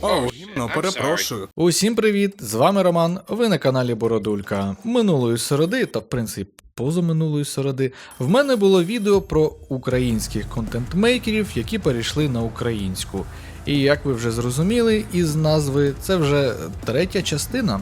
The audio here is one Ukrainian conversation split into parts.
О, гімно, перепрошую. Усім привіт! З вами Роман. Ви на каналі Бородулька. Минулої середи, та в принципі позаминулої середи, в мене було відео про українських контент-мейкерів, які перейшли на українську. І як ви вже зрозуміли, із назви це вже третя частина.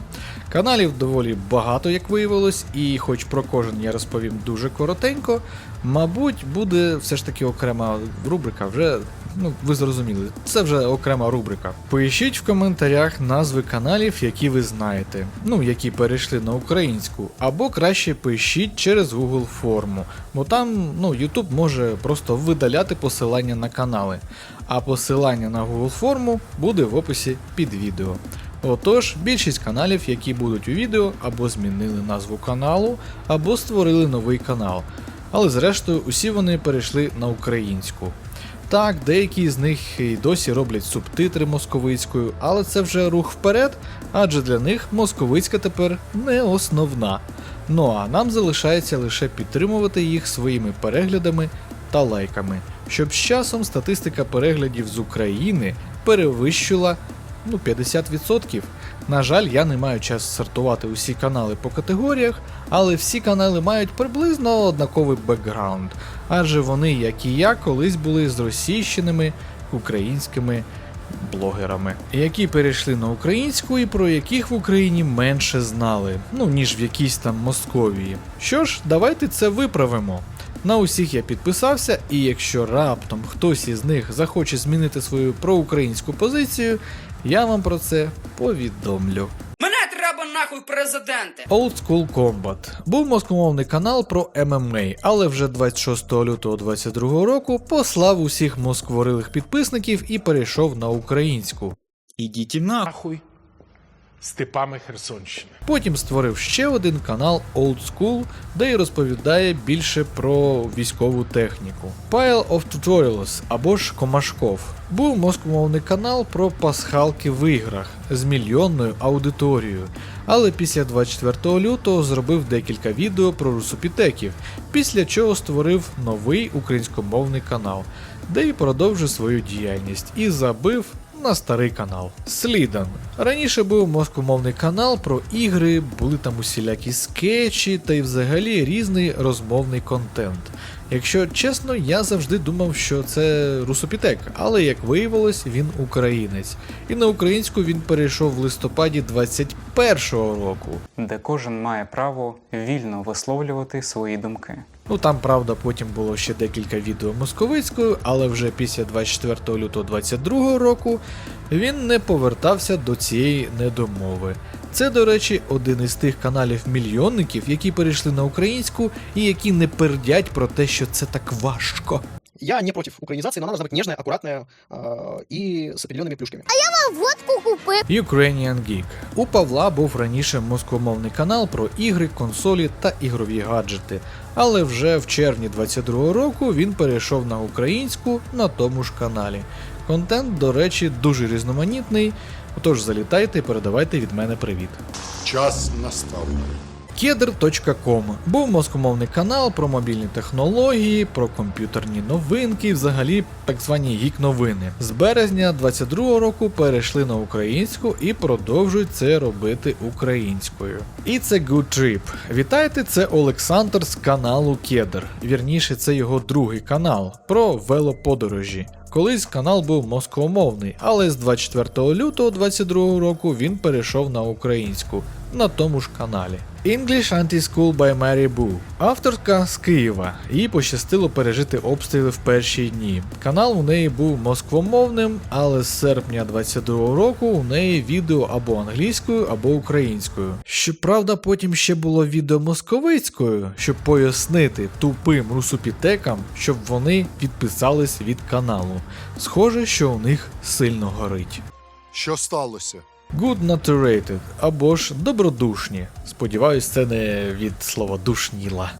Каналів доволі багато, як виявилось, і хоч про кожен я розповім дуже коротенько, мабуть, буде все ж таки окрема рубрика. Вже ну ви зрозуміли, це вже окрема рубрика. Пишіть в коментарях назви каналів, які ви знаєте, ну які перейшли на українську, або краще пишіть через Google форму, бо там ну YouTube може просто видаляти посилання на канали. А посилання на Google форму буде в описі під відео. Отож, більшість каналів, які будуть у відео, або змінили назву каналу, або створили новий канал. Але зрештою усі вони перейшли на українську. Так, деякі з них і досі роблять субтитри московицькою, але це вже рух вперед, адже для них московицька тепер не основна. Ну а нам залишається лише підтримувати їх своїми переглядами та лайками, щоб з часом статистика переглядів з України перевищила ну, 50%. На жаль, я не маю часу сортувати усі канали по категоріях, але всі канали мають приблизно однаковий бекграунд, адже вони, як і я, колись були зросійщеними українськими блогерами, які перейшли на українську і про яких в Україні менше знали, ну ніж в якійсь там Московії. Що ж, давайте це виправимо. На усіх я підписався, і якщо раптом хтось із них захоче змінити свою проукраїнську позицію, я вам про це повідомлю. Мене треба нахуй президенти. Old School Combat був москомовний канал про ММА, але вже 26 лютого 2022 року послав усіх москворилих підписників і перейшов на українську. Ідіть нахуй. Степами Херсонщини. Потім створив ще один канал Old School, де й розповідає більше про військову техніку. Pile of Tutorials або ж Комашков був москомовний канал про пасхалки в іграх з мільйонною аудиторією. Але після 24 лютого зробив декілька відео про русопітеків, після чого створив новий українськомовний канал, де й продовжив свою діяльність і забив на старий канал. Слідан. Раніше був москомовний канал про ігри, були там усілякі скетчі та й взагалі різний розмовний контент. Якщо чесно, я завжди думав, що це русопітек, але як виявилось, він українець. І на українську він перейшов в листопаді 21-го року. де кожен має право вільно висловлювати свої думки. Ну там, правда, потім було ще декілька відео московицькою, але вже після 24 лютого 22 року він не повертався до цієї недомови. Це, до речі, один із тих каналів мільйонників, які перейшли на українську і які не пердять про те, що це так важко. Я не против украинизации, но она должна быть нежная, аккуратная э, и с определенными плюшками. водку купив. Ukrainian Geek. У Павла був раніше москомовний канал про ігри, консолі та ігрові гаджети. Але вже в червні 22 року він перейшов на українську на тому ж каналі. Контент, до речі, дуже різноманітний. Отож залітайте і передавайте від мене привіт. Час настав. Keder.com був москомовний канал про мобільні технології, про комп'ютерні новинки, взагалі так звані гік-новини. З березня 22 року перейшли на українську і продовжують це робити українською. І це Good Trip. Вітайте, це Олександр з каналу Кедр. Вірніше, це його другий канал про велоподорожі. Колись канал був москомовний, але з 24 лютого 22 року він перейшов на українську на тому ж каналі. English Anti-School by Mary Boo. Авторка з Києва. Їй пощастило пережити обстріли в перші дні. Канал у неї був москвомовним, але з серпня 22 року у неї відео або англійською, або українською. Щоправда, потім ще було відео московицькою, щоб пояснити тупим русопітекам, щоб вони відписались від каналу. Схоже, що у них сильно горить. Що сталося? Good Naturated або ж добродушні. Сподіваюсь, це не від слова душніла.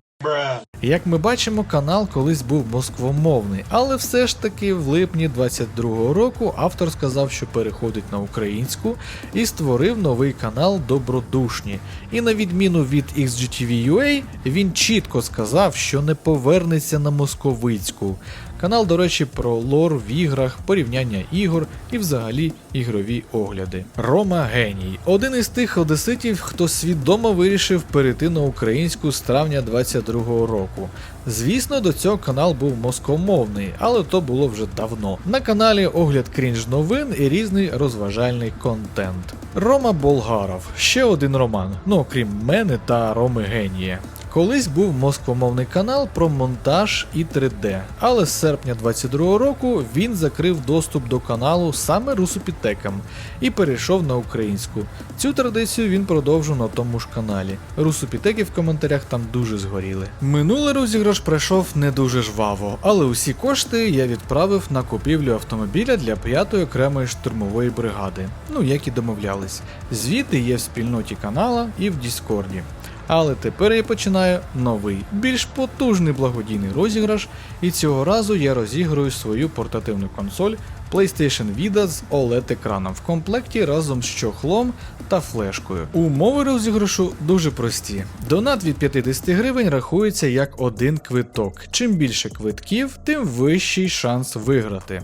Як ми бачимо, канал колись був москвомовний, але все ж таки в липні 22-го року автор сказав, що переходить на українську і створив новий канал Добродушні. І на відміну від XGTV UA, він чітко сказав, що не повернеться на московицьку. Канал, до речі, про лор в іграх, порівняння ігор і взагалі ігрові огляди. Рома геній, один із тих одеситів, хто свідомо вирішив перейти на українську з травня 22-го року. Звісно, до цього канал був москомовний, але то було вже давно. На каналі огляд крінж новин і різний розважальний контент. Рома Болгаров, ще один роман, ну окрім мене та Роми Генія. Колись був москомовний канал про монтаж і 3D, але з серпня 22 року він закрив доступ до каналу саме русопітекам і перейшов на українську. Цю традицію він продовжив на тому ж каналі. Русопітеки в коментарях там дуже згоріли. Минулий розіграш пройшов не дуже жваво, але усі кошти я відправив на купівлю автомобіля для 5-ї окремої штурмової бригади. Ну як і домовлялись. Звіти є в спільноті канала і в Діскорді. Але тепер я починаю новий, більш потужний благодійний розіграш, і цього разу я розіграю свою портативну консоль PlayStation Vita з OLED-екраном в комплекті разом з чохлом та флешкою. Умови розіграшу дуже прості. Донат від 50 гривень рахується як один квиток. Чим більше квитків, тим вищий шанс виграти.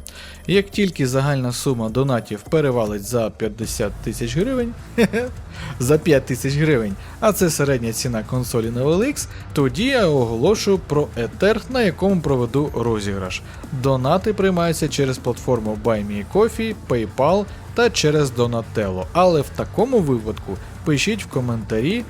Як тільки загальна сума донатів перевалить за 50 тисяч гривень, за 5 тисяч гривень, а це середня ціна консолі на OLX, тоді я оголошую про етер, на якому проведу розіграш. Донати приймаються через платформу BuyMeCoffee, PayPal та через Donatello. Але в такому випадку пишіть в коментарі.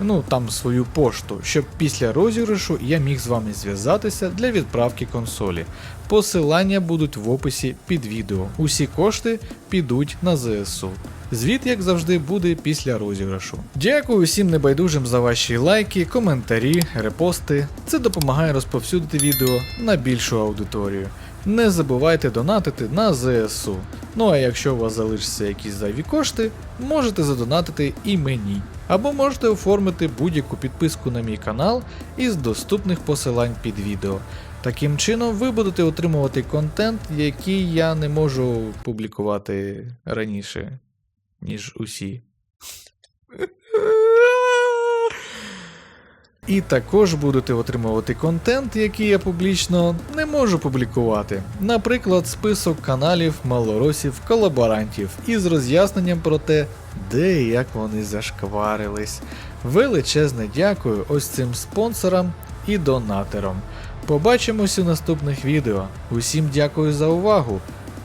Ну там свою пошту, щоб після розіграшу я міг з вами зв'язатися для відправки консолі. Посилання будуть в описі під відео. Усі кошти підуть на ЗСУ. Звіт, як завжди, буде після розіграшу. Дякую усім небайдужим за ваші лайки, коментарі, репости. Це допомагає розповсюдити відео на більшу аудиторію. Не забувайте донатити на ЗСУ. Ну а якщо у вас залишаться якісь зайві кошти, можете задонатити і мені. Або можете оформити будь-яку підписку на мій канал із доступних посилань під відео. Таким чином, ви будете отримувати контент, який я не можу публікувати раніше, ніж усі. І також будете отримувати контент, який я публічно не можу публікувати. Наприклад, список каналів малоросів колаборантів із роз'ясненням про те, де і як вони зашкварились. Величезне дякую ось цим спонсорам і донатерам. Побачимось у наступних відео. Усім дякую за увагу.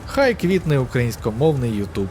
Хай квітне українськомовний YouTube.